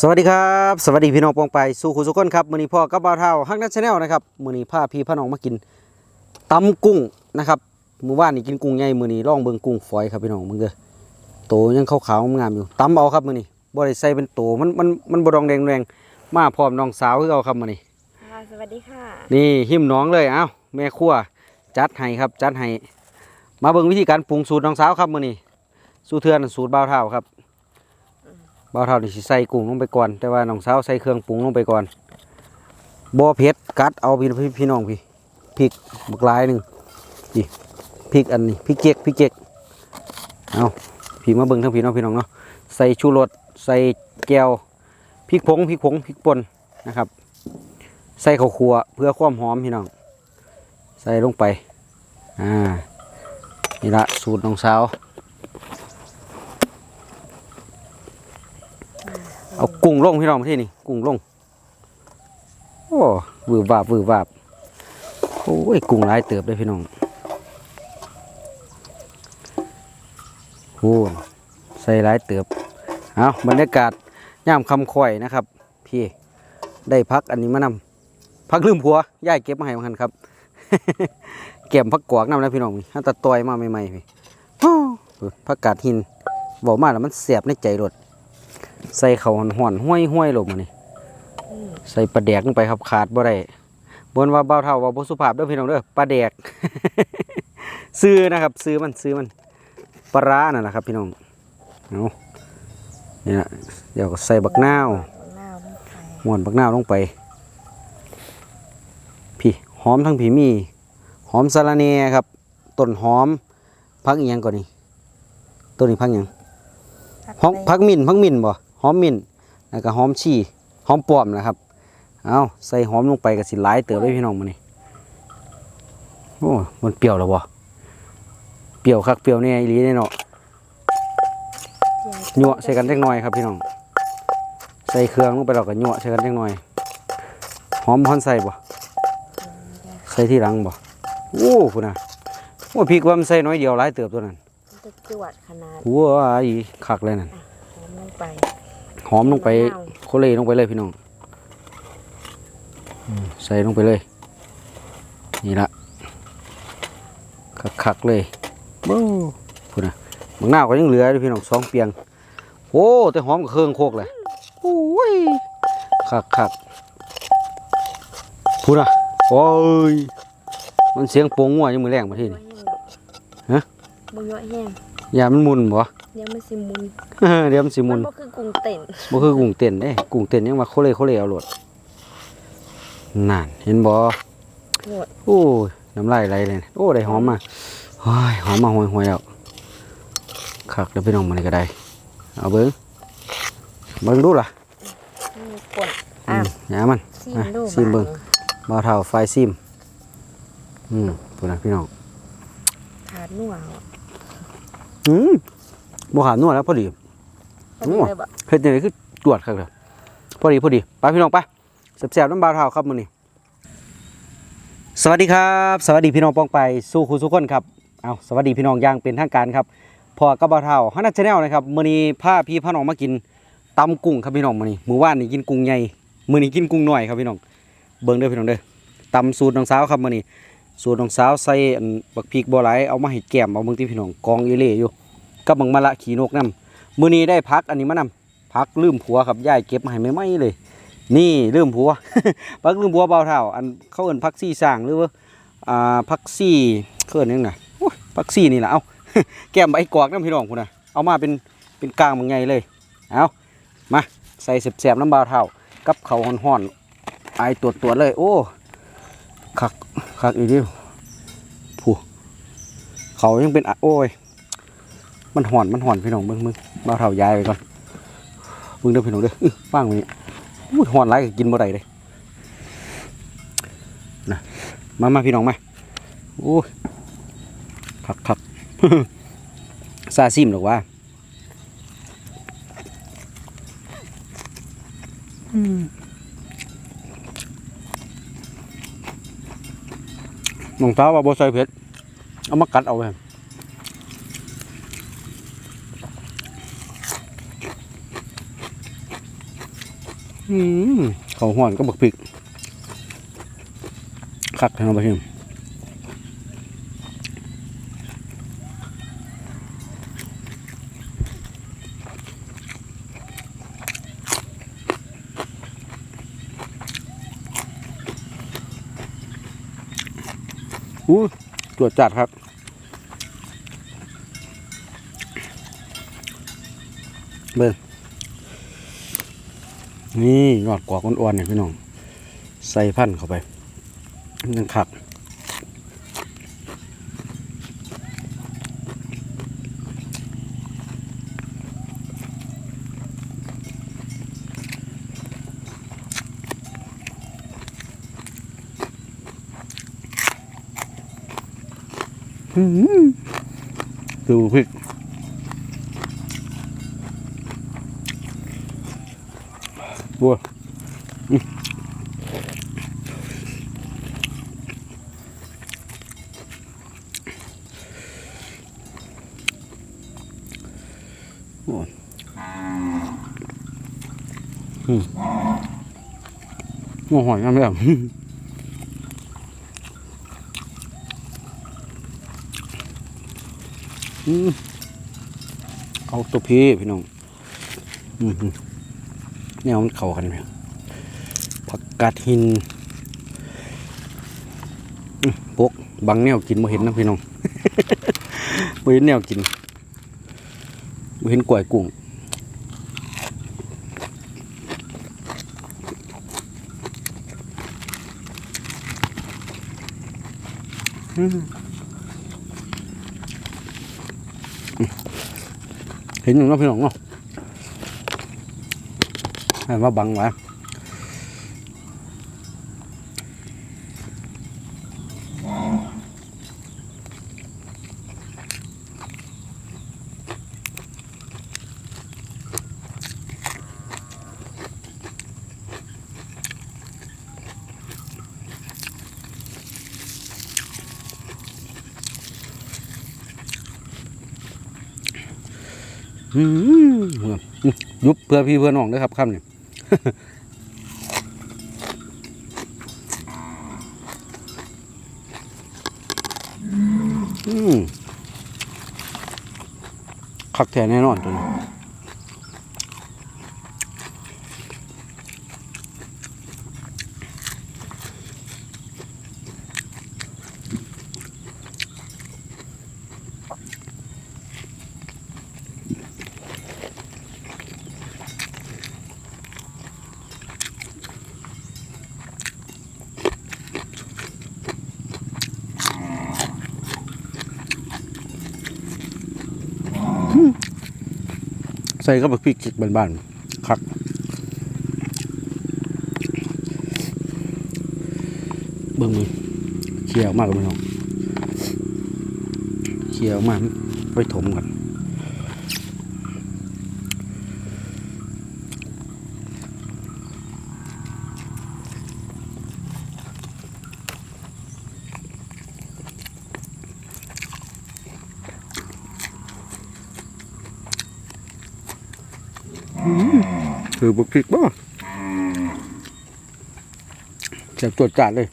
สวัสดีครับสวัสดีพี่น้องปองไปสู่คุณสุกคนครับมือนี้พ่อกับบ่าวเท่าฮักนัทชาแนลนะครับมือนี้พาพี่พาน้องมากินตำกุ้งนะครับมื้อวานนี่กินกุ้งใหญ่มือนี้ลองเบิ่งกุ้งฝอยครับพี่น้องมึงเด้อโตยังขาวๆงามอยู่ตำเอาครับมือนี้บ่ได้ใส่เป็นโตมันมันมันบ่ดองแดงแรงมาพร้อมน้องสาวคือเอาครับมือนี้ค่ะสวัสดีค่ะนี่หิมน้องเลยเอ้าแม่ครัวจัดให้ครับจัดให้มาเบิ่งวิธีการปรุงสูตรน้องสาวครับมือนี้สูตรเทือนสูตรบ่าวเท่าครับ บ่าวเท่านี่สิใส่กุ้งลงไปก่อน แต่ว่าน้องสาวใส่เครื่องปรุงลงไปก่อนบ่เผ็ดกัดเอาพี่พี่พี่น้องพี่พริกบักหลายหนึ่งพี่พริกอันนี้พริกเจ๊กพริกเจ๊กเอาพี่มาเบิ่งทั้งพี่น้องพี่น้องเนาะใส่ชูรสใส่แก้วพริกผงพริกผงพริกป่นนะครับ ใส่ข้าวคั่วเพื่อความหอมพี่น้อง ใส่ลงไปอ่านี่ละสูตรน้องสาว เอากุ้งลงพี่น้องมาที่นี่กุ้งลงโอ้วืบวาบวืบวาบโอ้ยกุ้งหลายเติบเลยพี่น้องโอ้ใส่หลายเติบเอาบรรยากาศย่ามคำข่อยนะครับ พี่ได้พักอันนี้มานำพักลืมผัวย่ายเก็บมาให้เหมือนกันครับเก็บพักกวากนำนะพี่น้องนี่ฮันตะตอยมาใหม่ๆพี่พักกาดหินบอกมาแล้วมันเสียบในใจรถ ใส่เขาวห่อนๆห้วยห้วยๆลงมานี่ใส่ปลาแดกลงไปครับขาดบ่ได้บนว่าเบาเท่าว่าบ่สุภาพเด้อพี่น้องเด้อปลาแดก ซื้อนะครับ ซื้อมันซื้อมันปลาร้านั่นแหละครับ พี่น้องเอาเนี่ยเดี๋ยวก็ใส่บักนาวมะนาวลงไปหมวนบักนาวลงไป พี่หอมทั้งผีมีหอมสะระเนครับต้นหอมพักอีหยังก่อนนี่ต้นนี้พักหยังหอมไปพักมิ่นพักมิ่นบ่ หอมมิ่นแล้วก็หอมชีหอมปลอมนะครับเอาใส่หอมลงไปกับสิหลายเติบเลยพี่น้องมานี่โอ้มันเปรี้ยวแล้วบ่เปรี้ยวคักเปรี้ยวเนี่ยอีหลีแน่เนาะหยั่วใส่กันเล็กน้อยครับพี่น้อง ใส่เครื่องลงไปแล้วก็หยั่วใส่กันเล็กน้อย หอมฮอนใส่บ่ใส่ที่หลังบ่โอ้คุณน่ะโอ้พริกว่ามันใส่น้อยเดียวหลายเติบตัวนั้นมันจะจวดขนาดว้ายคักเลยนั่นหอมลงไป หอมลงไปมะนาวโคเลลงไปเลยพี่น้องอืมใส่ลงไปเลย นี่ละคักๆเลยบู๊พูดนะบางหน้าวก็ยังเหลืออยู่พี่น้องสองเปียง โอ้แต่หอมกับเครื่องโคกเลยโอ้ยคักคักๆพูดนะโอ้ยมันเสียงโป่งงัวยังมือแรงมาที่นี่ฮะบุญเยอะแห้งอ ย่ามันมุนบ่เดี๋ยวมันสิมุนเดี๋ยวมันสิมุนก็คือกรุงเต้นบ่คือกุ้งเต้นเด้กุ้งเต้นยังมาโคเลโคเลเอาโลดนั่นเห็นบ่โหดโอ้ยน้ำลายไหลเลยโอ้ได้หอมมาโอ้ยหอมมาห่วยๆแล้วคักเดี๋ยวพี่น้องมันก็ได้เอาเบิ้งเบิ้งดูล่ะมีป่นอือะมหยามันซีมอะดูซีมเบิ่งบาบ่าวเท่าไฟซิมอืมพูดนะพี่น้องขาดนัว อืมบ่ขาดนวดแล้วพอดีพอดีเลยแบบเฮ็ดจังไดคือตรวจครับเด้อพอดีพอดีไปพี่น้องไปแซ่บๆน้ำบ่าวเท่าครับมื้อนี้สวัสดีครับ สวัสดีพี่น้องปองไปสู้คุณทุกคนครับเอาสวัสดีพี่น้องอย่างเป็นทางการครับพอกับบ่าวเท่าฮันนัชแนลนะครับมื้อนี้พาพี่พาน้องมากินตำกุ้งครับพี่น้องมื้อนี้มื้อวานนี่กินกุ้งใหญ่มื้อนี้กินกุ้งน้อยครับพี่น้องเบิ่งเด้อพี่น้องเด้อตำสูตรน้องสาวครับมื้อนี้ สูตรน้องสาวใส่อันบักพริกบ่หลายเอามาให้แก้มเอาเบิ่งที่พี่น้องกองอีเล่อยู่กับบังมะละขี้นกนํมื้อนี้ได้พักอันนี้มานำพักลืมผัวครับยายเก็บมาให้ไม่ๆเลย นี่ลืมผัวพักลืมผัวเบาเท่า อันเขาเอิ้นพักซี่สร้างหรือว่าอ่าพักซี่เขาเอิ้นยังน่ะโอ้ยพักซี่นี่แหละเอาแก้มใบกอกน้ำพี่น้องพุ่นะเอามาเป็นเป็นกลางบางไงเลยเอามาใส่แสบๆน้ำเบาเท่ากับเขาห่อนๆไอตัวตัวๆเลย โอ้ คักคักอีกดิผู้เขายังเป็นอะโอ้ย มันห่อนมันห่อนพี่น้องมึงมึงเบาเท่าย้ายไปก่อนมึงเด้อพี่น้องเด้อฟังไว้นี่อุ้ยหอนไรกินบ่ได้เลยนะมามาพี่น้องมาโอ้ยคักคักซาซิมหรอกว่า น้องสาวว่าบ่ใส่เผ็ด เอามากัดเอาไว้อืมเขาห่อนก็บักพริกคักให้เราไปเห็น อู้ตัวจจัดครับ เบิ่งนี่ยอดกวากอ้วนๆเนี่ยพี่น้อง ใส่พันเข้าไปยังขัก ดูพริกบัวอืมโอ้ยอืมหัวหอยกันไหมอะอืม เอาตัวพี่พี่น้องอืมแนวมันเข้ากันไหมผักกาดหินพวกบางแนวกินมาเห็นนะพี่น้องบ่เห็นแนวกินบ่เห็นกล้วยกุ้งอื้อ เห็นอยู่เนาะพี่น้องเนาะให้มาบังไว้ ยุบเพื่อพี่เพื่อน้องด้วยครับคำนี่คักแท้แน่นอนตัวนี้ ใส่ก็บักพริกบ้านๆคักเบิ่งมือเคี่ยวมากเลยน้องเคี่ยวมากไปถมกัน คือบุกพริกบ่จะตรวจจัดเลย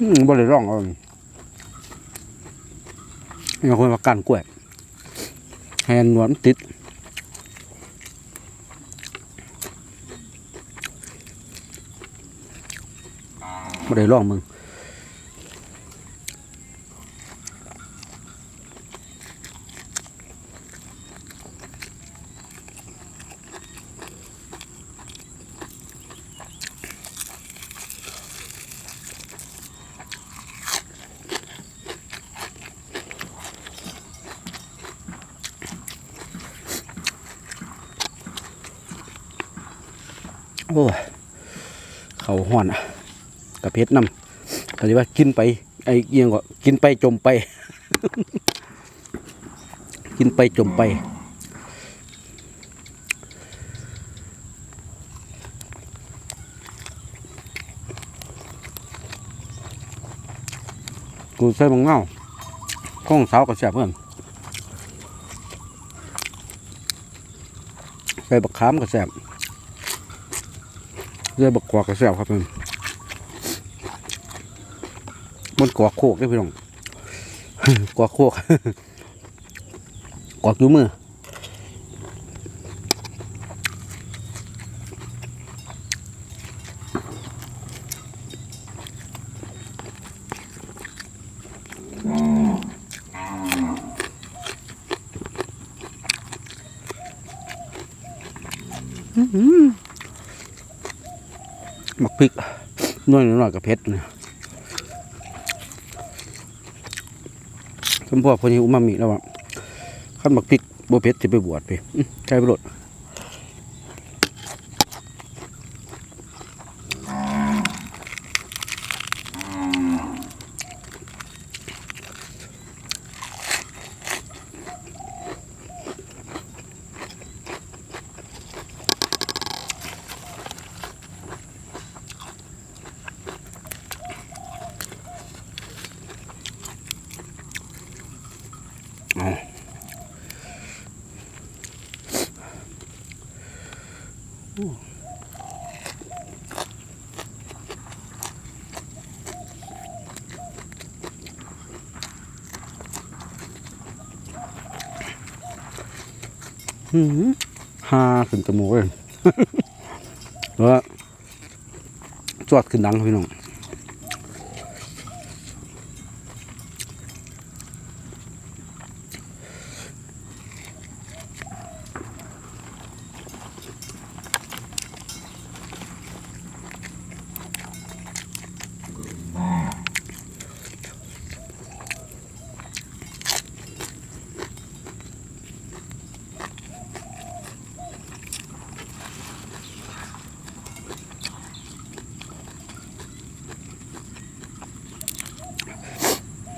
อืมบริร่องเอามีคนมากันกล้วยแหนนวลมันติดบริร่องมึง โอ้ยเขาห่อนอะกับเพชรนำก็เรียกว่ากินไปไอ้เอียงก็กินไปจมไป กินไปจมไปกูใส่บังเงาข้องเสากับแสบเพื่อนใส่บักขามกับแสบ ใส่บักกวากกับแสบครับเพื่อนมันกวากโคกได้พี่น้องกวากโคกกวากอยู่มือ หมักพริกห น้อยหน่อยกับเพชรนะสมพวกคนนี้อุมามิแล้วอะขั้นหมักพริกโบเพชรจะไปบวชไปใช่ประโยชน์ ห้าขึ้นจมูกเลยแล้วจวดขึ้นดังพี่น้อง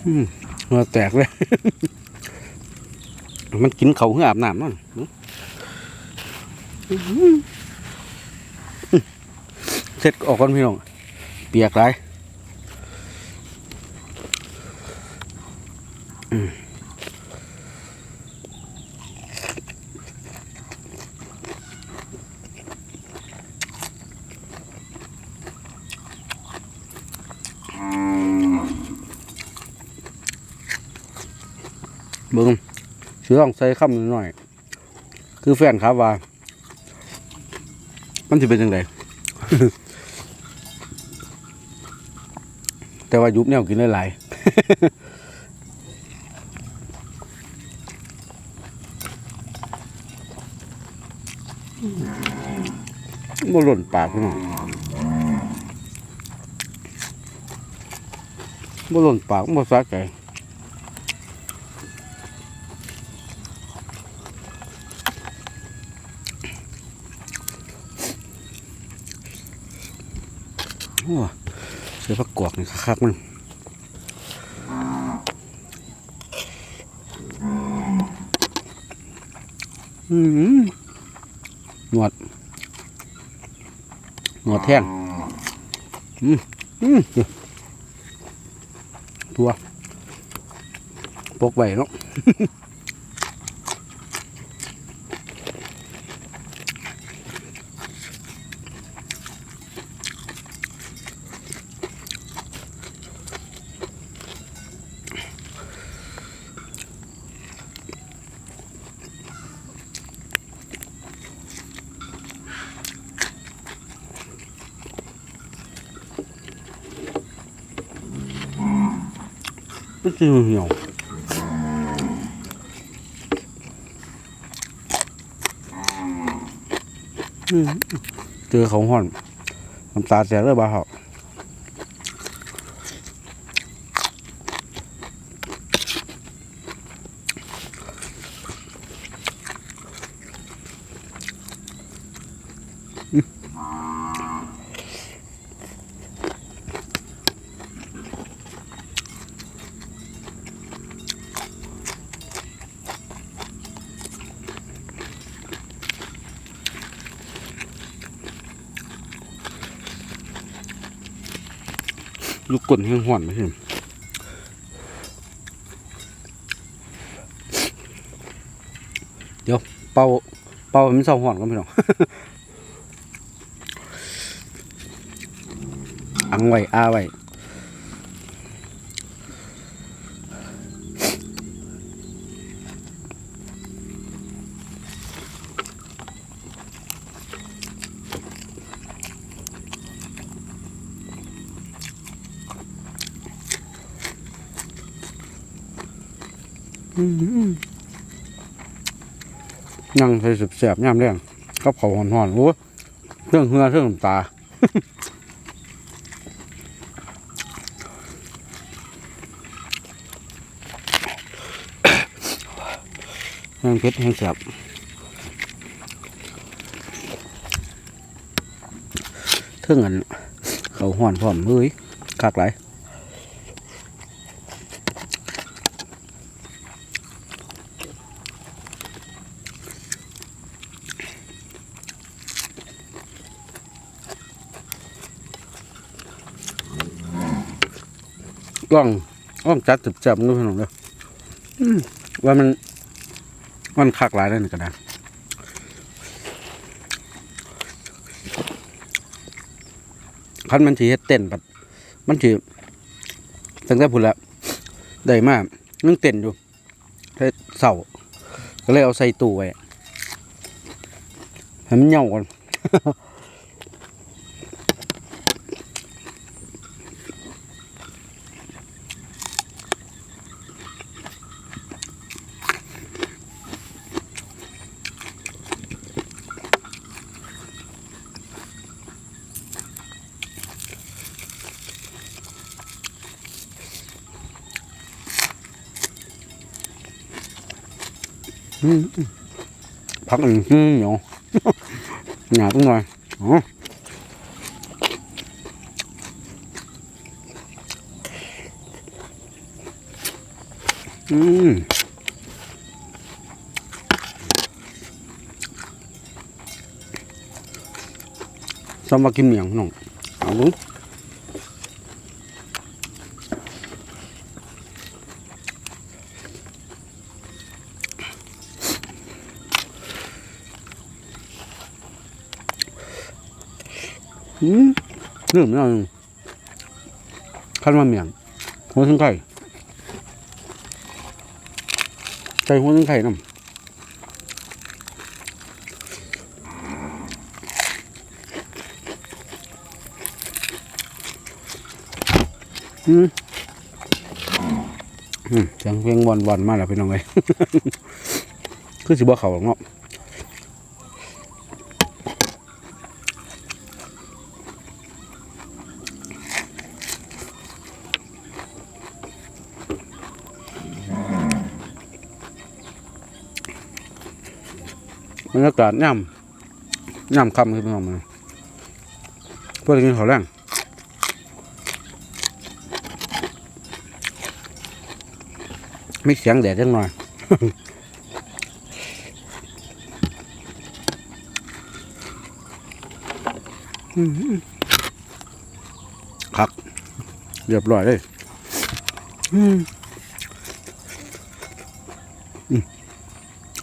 หงื่อแตกเลย มันกินเขาเพื่ออาบน้ำนั่นเสร็จออกก่อนพี่น้อง เปียกไรอืมเบิ้ง สิลองใส่คำหน่อย คือแฟนครับว่า มันจะเป็นยังไงแต่ว่ายุบแนวกินหลายๆบ่หล่นปากพี่น้องบ่หล่นปากบ่สะใจโอ้เสือผักกวาก นี่คักๆมันอืมหนวดหนวดแท่งอืมอืมตัวปกไว้เนาะ มันคือเหี่ยวเจอเขาห่อนน้ำตาแสบเลยบ้าเหรอ ลูกกลนแห้งห่อนไหมพี่เดี๋ยวเป่าเป่ามันเศร้าห่อนก็ไม่หรอกอังไว้อาไว้ นั่งใส่สุบแสบย่ำเรื่องกับเขาวห่อนๆโอ้เรื่องเหือเรื่องตาแห้งเผ็ดแห้งแสบเท่งอันเขาห่อนพร้อมเฮ้ยคักหล ล่องล่องจัดจับๆมือพี่น้องเด้อว่ามันมันคักหลายเลยนี่ก็ได้คันมันสิเฮ็ดเต้นแบบมันสิตั้งแต่พุ่นละได้มากนึ่งเต้นอยู่แต่เสาก็เลยเอาใส่ตู้ไว้ให้มันเหย่าก่อน อืมพักหนึ่งอืมเหนียว หนาตรงหน่ อืมนเหมียงน้องเอาลุงอืมเรื่องนี้นึงขั้นมาเมียงหัวถึงไข่ใจหัวถึงไข่น้ำอืมอืมเสียงเพลงวันวันๆมาแล้วพี่น้องเลยคือสิบ่เขาหรอกเนาะ รรยากาศย่ำย่ำคำคือพี่น้องมันเพื่อกินข้าวแรงไมีเสียงแดดจังหน่อยครับเรียบร้อยเลย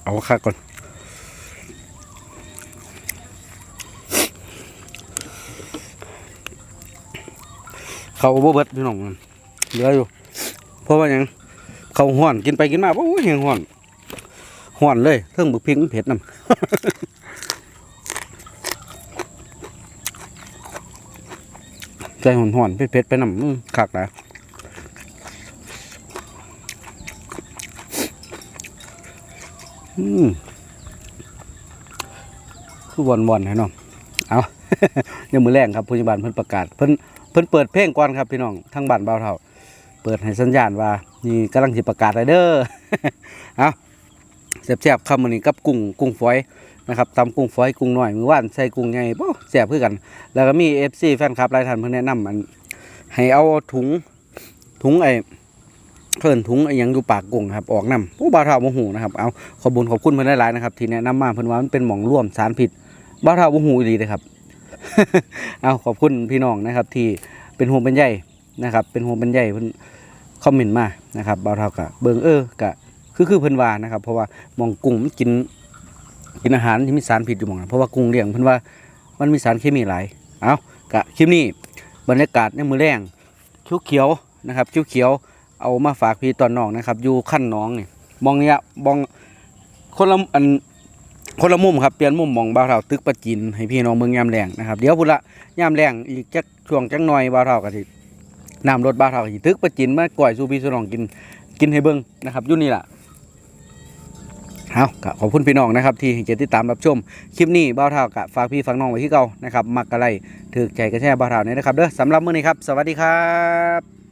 เอาคักก่อน เขาบ่เบิดพี่น้องเหลืออยู่เพราะว่าหยังเขาห่อนกินไปกินมาโอ้ยยังห่อนห่อนเลยเทิงบึกพริกมันเผ็ดน้ำใจห่อนห่อนๆเผ็ดๆไปน้ำคักนะอืมคือวันๆให้น้องเอายังมือแรงครับผู้ใหญ่บ้านเพิ่นประกาศเพิ่น พิ่นเปิดเพลงก่อนครับพี่น้องทั้งบ้านเบาเท่า เปิดให้สัญญาณว่านี่กำลังสิประกาศไรเด้อเอาแซ่บๆคำมื้อนี้กับกุ้งกุ้งฝอยนะครับตำกุ้งฝอยกุ้งหน้อยมือว่านใส่กุ้งใหญ่บ่แซ่บคือกัน แล้วก็มี FC แฟนคลับหลายท่านเพิ่นแนะนำอันให้เอาถุงถุงไอ้เพิ่นถุงไอ้ยังอยู่ปากกุ้งครับออกนํผู้บ่าวเท่าบ่ฮู้นะครับเอาขอบุญขอบคุณเพิ่นหลายๆนะครับที่แนะนำมาเพิ่นว่ามันเป็นหมองร่วมสารพิษบ่าวเท่าบ่ฮู้อีหลีเด้อครับ เอาขอบคุณพี่น้องนะครับที่เป็นห่วงเป็นใยนะครับ เป็นห่วงเป็นใยเพิ่นคอมเมนต์มานะครับบ่าวเท่าก็เบิงเออก็คือคือเพิ่นว่านะครับ เพราะว่ามองกุ้งมันกินกินอาหารที่มีสารพิษอยู่มองนั้นเพราะว่ากุ้งเลี้ยงเพิ่นว่ามันมีสารเคมีหลายเอากะคลิปนี้บรรยากาศในมือแรงเขียวๆนะครับเขียวๆเอามาฝากพี่ตอนน้องนะครับ อยู่ขั้นน้องนี่มองเนี้ยมองคนละอัน คนละมุมครับเปลี่ยนมุมมองบ่าวเท่าตึกประจินให้พี่น้องเมืองยามแรงนะครับเดี๋ยวพุ่นละยามแรงอีกจักช่วงจักหน่อยบ่าวเท่าก็สิน้ำรถบ่าวเท่าก็สิตึกประจินมาก่อยสู่พี่สนองกินกินให้เบิ่งนะครับยู่นี่ล่ะเอาขอบคุณพี่น้องนะครับที่ให้เกียรติติดตามรับชมคลิปนี้บ้าวเท่ากะฝากพี่ฝากน้องไว้ที่เก่านะครับมักอะไรถือใจกระแช่บ้าวเท่านี้นะครับเด้อสำหรับมื้อนี้ครับ สวัสดีครับ